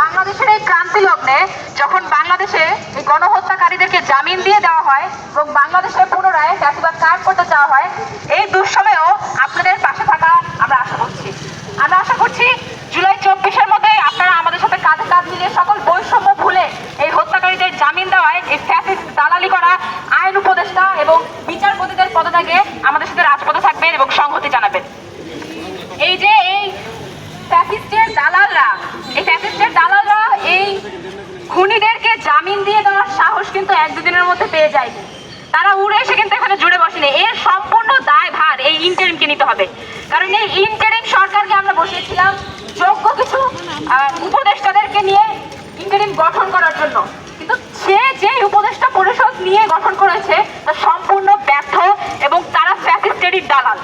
বাংলাদেশের এই ক্রান্তি লগ্নে যখন বাংলাদেশে এই গণহত্যাকারীদেরকে জামিন দিয়ে দেওয়া হয় এবং বাংলাদেশে পুনরায় চাষিবাদ কাজ করতে চাওয়া হয়, এই দুঃসময়েও আপনাদের পাশে থাকা আমরা আশা করছি। আমরা আশা করছি জুলাই চব্বিশের মধ্যে আপনারা আমাদের সাথে কাঁধে কাঁধ মিলিয়ে সকল বৈষম্য ভুলে এই হত্যাকারীদের জামিন দেওয়ায় এই ফ্যাসিস্ট দালালি করা আইন উপদেষ্টা এবং বিচারপতিদের পদত্যাগে আমাদের সাথে রাজপথে থাকবেন এবং সংহতি জানাবেন। খুনিদেরকে জামিন দিয়ে দেওয়ার সাহস কিন্তু এক দুদিনের মধ্যে পেয়ে যায়নি। তারা উড়ে এসে কিন্তু এখানে জুড়ে বসেনি। এর সম্পূর্ণ দায় ভার এই ইন্টারিমকে নিতে হবে। কারণ এই ইন্টারিম সরকারকে আমরা বসিয়েছিলাম যোগ্য কিছু উপদেষ্টাদেরকে নিয়ে ইন্টারিম গঠন করার জন্য। কিন্তু সে যে উপদেষ্টা পরিষদ নিয়ে গঠন করেছে, তা সম্পূর্ণ ব্যর্থ এবং তারা ফ্যাসিস্টেরই দালাল।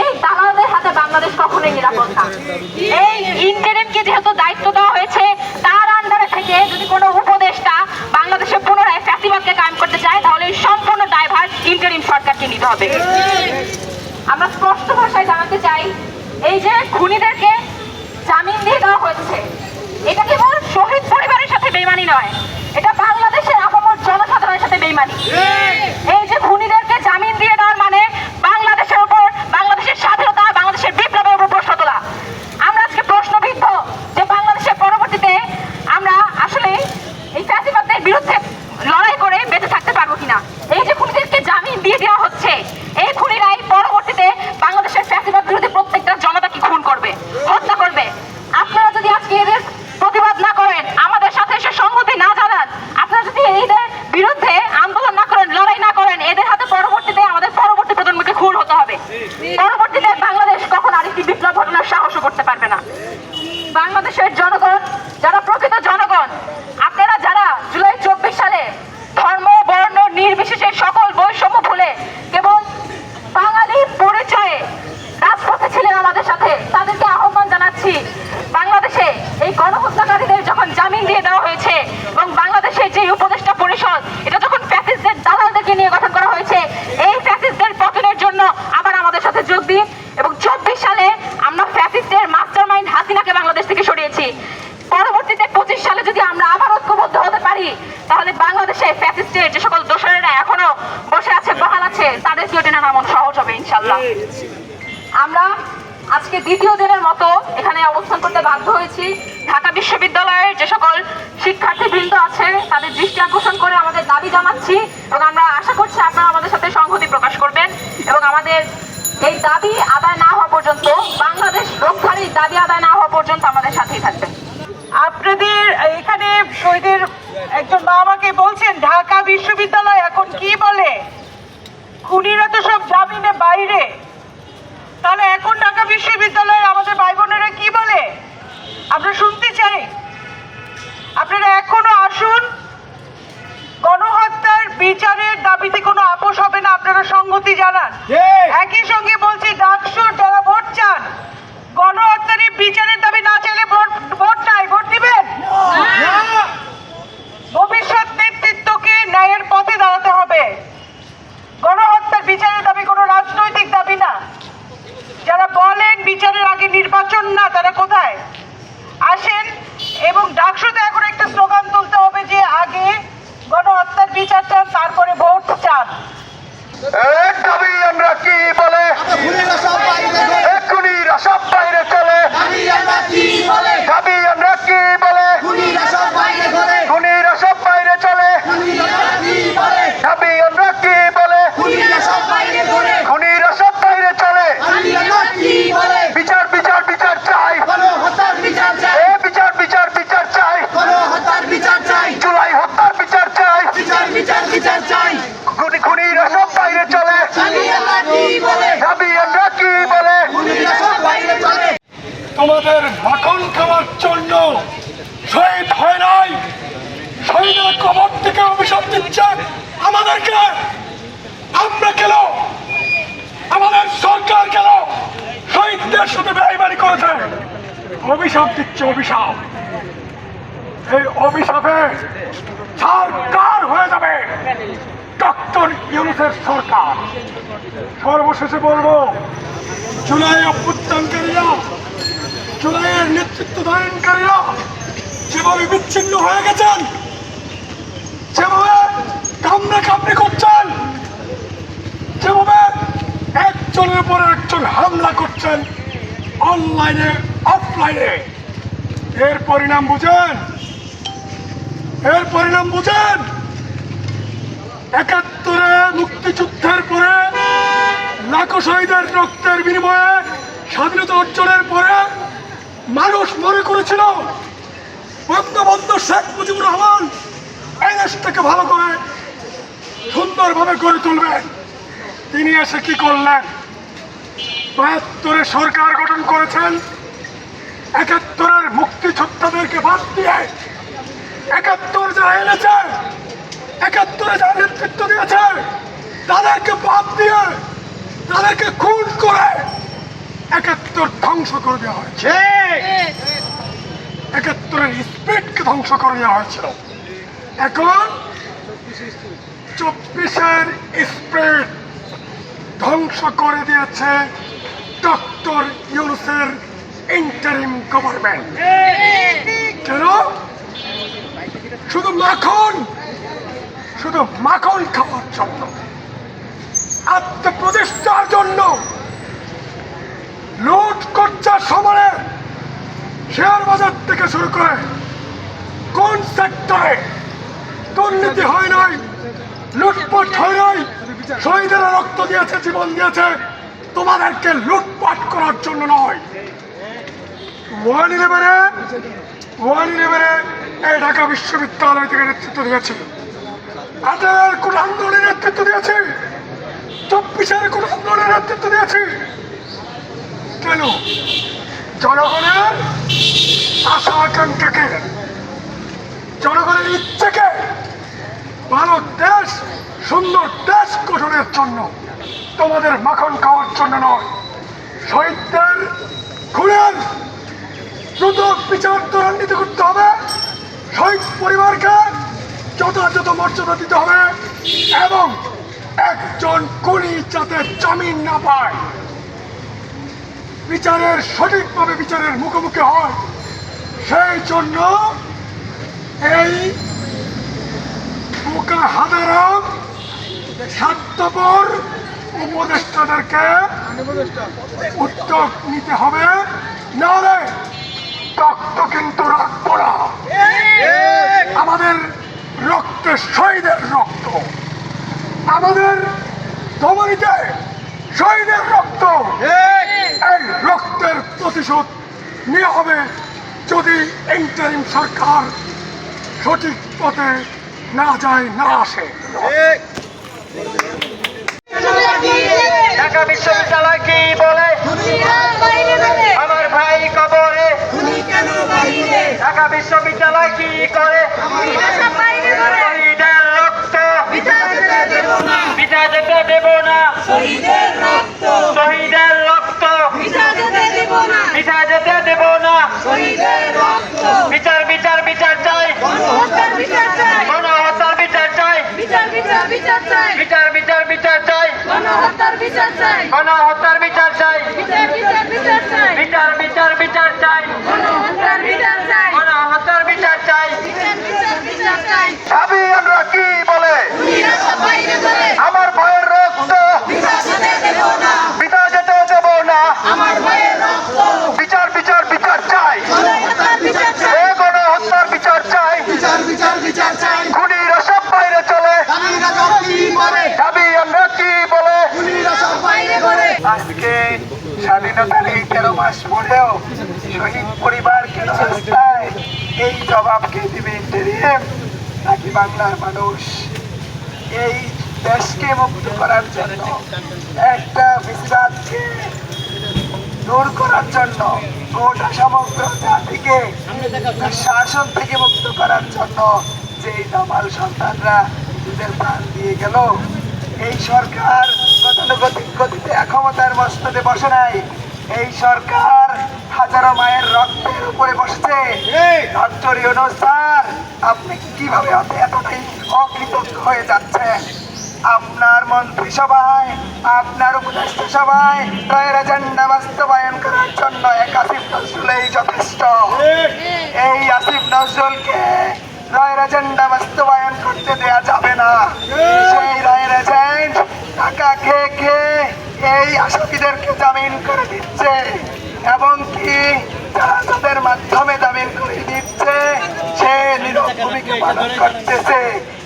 এই দালালদের হাতে বাংলাদেশ কখনোই নিরাপদ না। এই ইন্টারিমকে যেহেতু দায়িত্ব দেওয়া হয়েছে তার আন্ডারে থেকে যদি কোনো উপদেষ্টা বাংলাদেশে পুনরায় ফ্যাসিবাদকে কায়েম করতে চায়, তাহলে এই সম্পূর্ণ দায়ভার ইন্টারিম সরকারকে নিতে হবে। আমরা স্পষ্ট ভাষায় জানাতে চাই, এই যে খুনিদেরকে জামিন দিয়ে দেওয়া হচ্ছে এটা কেবল শহীদ পরিবারের সাথে বেইমানি নয়, এটা বাংলাদেশের আপামর জনসাধারণের সাথে বেইমানি। এই যে খুনিদেরকে জামিন দিয়ে দেওয়ার মানে বাংলাদেশের উপর বাংলাদেশের স্বাধীনতা বাংলাদেশের বিপ্লবের উপর প্রশ্ন তোলা আমরা আজকে প্রশ্নবিদ্ধ যে বাংলাদেশের পরবর্তীতে আমরা আসলে এই ফ্যাসিবাদের বিরুদ্ধে লড়াই করে বেঁচে থাকতে পারব কিনা এই যে খুনিদেরকে জামিন দিয়ে দেওয়া হচ্ছে এই খুনিরাই পরবর্তীতে বাংলাদেশের ফ্যাসিবাদ বিরোধী প্রত্যেকটা জনতাকে খুন করবে হত্যা করবে আপনারা যদি আজকে এদের প্রতিবাদ না করেন আমাদের সাথে এসে সংহতি না জানান আপনারা যদি এদের বিরুদ্ধে আন্দোলন না করেন লড়াই না করেন এদের হাতে পরবর্তীতে আমাদের পরবর্তী প্রজন্মকে খুন হতে হবে পরবর্তীতে বাংলাদেশ কখন আরেকটি বিপ্লব ঘটনার সাহসও করতে পারবে না বাংলাদেশের জনগণ যারা প্রকৃত জনগণ আপনারা যারা জুলাই চব্বিশ সালে ধর্ম বর্ণ নির্বিশেষে সকল বৈষম্য ভুলে কেবল বাঙালি পরিচয়ে রাজপথে ছিলেন আমাদের সাথে তাদেরকে আহ্বান জানাচ্ছি বাংলাদেশে এই গণহত্যাকারীদের যখন জামিন দিয়ে দেওয়া হয়েছে এবং বাংলাদেশে যে উপদেষ্টা পরিষদ এটা যখন ফ্যাসিস্টদের দালালদেরকে নিয়ে গঠন করা হয়েছে এই ফ্যাসিস্টদের পতনের জন্য আবার আমাদের সাথে যোগ দিন এবং চব্বিশ সালে আমরা ফ্যাসিস্টের মাস্টার মাইন্ড হাসিনাকে বাংলাদেশ থেকে সরিয়েছি পরবর্তীতে পঁচিশ সালে যদি আমরা আবার ঐক্যবদ্ধ হতে পারি, তাহলে বাংলাদেশে ফ্যাসিস্টের যে সকল দোসরেরা এখনও বসে আছে, বহাল আছে, তাদেরকেও টেনে নামন সহজ হবে ইনশাল্লাহ আমরা আজকে দ্বিতীয় দিনের মতো এখানে অবস্থান করতে বাধ্য হয়েছি। ঢাকা বিশ্ববিদ্যালয়ের যে সকল শিক্ষার্থীবৃন্দ আছে, তাদের দৃষ্টি আকর্ষণ করে আমাদের দাবি জানাচ্ছি এবং আমরা আশা করছি আপনারা আমাদের সাথে সংহতি প্রকাশ করবেন এবং আমাদের এই দাবি আদায় না হওয়া পর্যন্ত, বাংলাদেশ রক্ষার এই দাবি আদায় না হওয়া পর্যন্ত আমাদের সাথেই এখানে শহীদের একজন মা আমাকে বলছেন, ঢাকা বিশ্ববিদ্যালয় এখন কি বলে? খুনিরা তো সব জামিনে বাইরে। তোমাদের মাখন খাওয়ার জন্য শহীদ হয় নাই। শহীদের কবর থেকে অভিশাপ দিচ্ছে আমাদেরকে আমরা কেন আমাদের সরকার কেন শহীদদের সাথে বেআইবানি করেছে। অভিশাপ দিচ্ছে অভিশাপ। এই অভিশাপে সরকার হয়ে যাবে। ডক্টর ইউনুসের সরকার। সর্বশেষে বলব, জুলাই অভ্যুত্থানকারীরা জুলাইয়ের নেতৃত্ব ধারণকারীরা যেভাবে বিচ্ছিন্ন হয়ে গেছেন, যেভাবে কামড়ে কামড়ে করছেন, যেভাবে একজনের পর একজন হামলা করছেন, অনলাইনে, অফলাইনে। এর পরিণাম বুঝেন? এর পরিণাম বুঝেন? একাত্তরে মুক্তিযুদ্ধের পরে লাখো শহীদের রক্তের বিনিময়ে স্বাধীনতা অর্জনের পরে মানুষ মনে করেছিল, বঙ্গবন্ধু শেখ মুজিবুর রহমান এই দেশটাকে ভালো করে সুন্দরভাবে গড়ে তুলবেন তিনি এসে কি করলেন? বাহাত্তরে সরকার গঠন করেছেন, একাত্তরের মুক্তিযোদ্ধাদেরকে বাদ দিয়ে একাত্তর যারা এনেছে, একাত্তরে যারা নেতৃত্ব দিয়েছে, তাদেরকে বাদ দিয়ে তাদেরকে খুন করে একাত্তর ধ্বংস করে দেওয়া হয়েছে। একাত্তরের স্পিডকে ধ্বংস করে দেওয়া হয়েছিল এখন চব্বিশের স্পিড ধ্বংস করে দিয়েছে ডক্টর ইউনুসের ইন্টারিম গভর্নমেন্ট। কেন? শুধু মাখন শুধু মাখন খাওয়ার জন্য। আত্মপ্রতিষ্ঠার জন্য। বাজার থেকে শুরু করে কোন সেক্টরে দুর্নীতি হয় নাই, লুটপাট হয় নাই, শহীদেরা রক্ত দিয়েছে, জীবন দিয়েছে, তোমাদেরকে লুটপাট করার জন্য নয়। ওয়ান ইলেভেনে ওয়ান ইলেভেনে এই ঢাকা বিশ্ববিদ্যালয় থেকে নেতৃত্ব দিয়েছে। আঠারোর কোন আন্দোলনের নেতৃত্ব দিয়েছে। চব্বিশের কোন আন্দোলনের নেতৃত্ব দিয়েছে। কেন? জনগণের আশা আকাঙ্ক্ষাকে, জনগণের ইচ্ছেকে ভালো দেশ, সুন্দর দেশ গঠনের জন্য, তোমাদের মাখন খাওয়ার জন্য নয়, শহীদদের খুনের দ্রুত বিচার ত্বরান্বিত করতে হবে, শহীদ পরিবারকে যথাযথ মর্যাদা দিতে হবে এবং একজন খুনি যাতে জামিন না পায়। বিচারের সঠিকভাবে বিচারের মুখোমুখি হয় সেই জন্য এই বোকা হাদারাম স্বার্থপর উপদেষ্টাদেরকে উদ্যোগ নিতে হবে, নাহলে রক্ত কিন্তু রাখব না আমাদের রক্তে শহীদের রক্ত। আমাদের ধমনীতে শহীদের রক্ত। রক্তের প্রতিশোধ নিয়ে হবে যদি ইন্টারিম সরকার সঠিক পথে না যায় না আসে। ঢাকা বিশ্ববিদ্যালয় কি বলে? আমার ভাই কবরে। ঢাকা বিশ্ববিদ্যালয় কি করে? শহীদের রক্ত। যেতে দেব না। শহীদের রক্ত পিতা যেতে দেব না বিচার বিচার বিচার চাই গণহত্যার বিচার চাই বিচার বিচার বিচার চাই বিচার বিচার বিচার চাই গণহত্যার বিচার চাই গণহত্যার বিচার চাই বিচার বিচার বিচার চাই বিচার বিচার বিচার চাই গণহত্যার বিচার চাই গণহত্যার বিচার চাই বিচার বিচার বিচার চাই ভাবি আমরা কি বলে খুনিরা সব বাইরে করে আমার ভয়ের রক্ত বিচার হতে দেব না পিতা যেতে দেব না আমার ভয়ের রক্ত বিচার বিচার বিচার চাই গণহত্যার বিচার চাই এ গণহত্যার বিচার চাই বিচার বিচার বিচার চাই খুনিরা সব বাইরে চলে খুনিরা সব কি করে ভাবি আমরা কি বলে খুনিরা সব বাইরে করে আজকে স্বাধীনতার এই তেরো মাস পরেও শহীদ পরিবার কেন রাস্তায় এই জবাব কে দিবে? নাকি বাংলার মানুষ? এই দেশকে মুক্ত করার জন্য, একটা বিশ্বরাজকে দূর করার জন্য, গোটা সমগ্র জাতিকে শাসন থেকে মুক্ত করার জন্য যে দামাল সন্তানরা নিজেদের প্রাণ দিয়ে গেল, এই সরকার গতানুগতিক গতিতে ক্ষমতার মস্তদে বসে নাই, এই সরকার হাজারো মায়ের রক্তের উপরে বসেছে। ডক্টর ইউনুস স্যার আপনি কীভাবে এত এতটাই অকৃতজ্ঞ হয়ে যাচ্ছেন? আপনার মন্ত্রিসভায় আপনার উপদেষ্টা সভায় রয়ের এজেন্ডা বাস্তবায়ন করার জন্য এক আসিফ নজরুলেই যথেষ্ট। এই! আসিফ নজরুলকে রায়ের এজেন্ডা বাস্তবায়ন করতে দেয়া যাবে না। সেই রায়ের এজেন্ট টাকা খেয়ে খেয়ে এই আসামিদেরকে জামিন করে দিচ্ছে। এবং কি তাদের মাধ্যমে জামিন করে দিচ্ছে, সে নীরব ভূমিকা পালন করতেছে,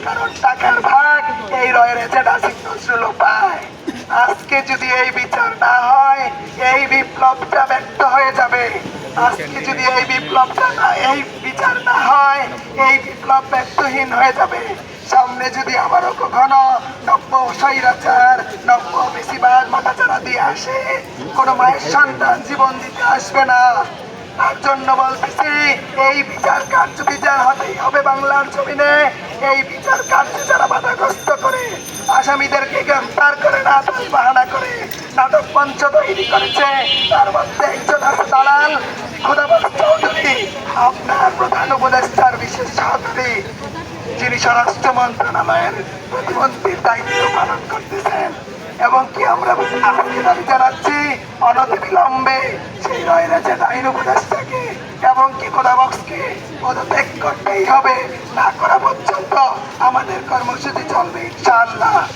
কারণ টাকার ভাগ এই রয়ের এজেন্ট আসিফ নজরুলও পায় আজকে যদি এই বিচার না হয়, এই বিপ্লবটা ব্যর্থ হয়ে যাবে। আজকে যদি এই বিপ্লবটা না, এই বিচার না হয়, এই বিপ্লব ব্যর্থহীন হয়ে যাবে। সামনে যদি আবারও কখনো নব্য স্বৈরাচার, নব্য বেশিরভাগ মাথাচাড়া দিয়ে আসে কোনো মায়ের সন্তান জীবন দিতে আসবে না। তার জন্য বলতেছি, এই বিচার কার্য বিচার হতেই হবে বাংলার জমিনে? এই বিচার কার্য যারা বাধাগ্রস্ত করে, আসামিদেরকে গ্রেফতার করে না তাল বাহানা করে, নাটক মঞ্চ তৈরি করেছে, তার মধ্যে একজন আছে দালাল চৌধুরী, আপনার প্রধান উপদেষ্টার বিশেষ সহকারী যিনি স্বরাষ্ট্র মন্ত্রণালয়ের প্রতিমন্ত্রীর দায়িত্ব পালন করতেছেন। এবং কি আমরা আজকে দাবি জানাচ্ছি? অনতিবিলম্বে সেই রয়েছে আইন উপদেষ্টাকে। এবং কি কোদাবক্সকে পদত্যাগ করতেই হবে। না করা পর্যন্ত আমাদের কর্মসূচি চলবে ইনশাআল্লাহ।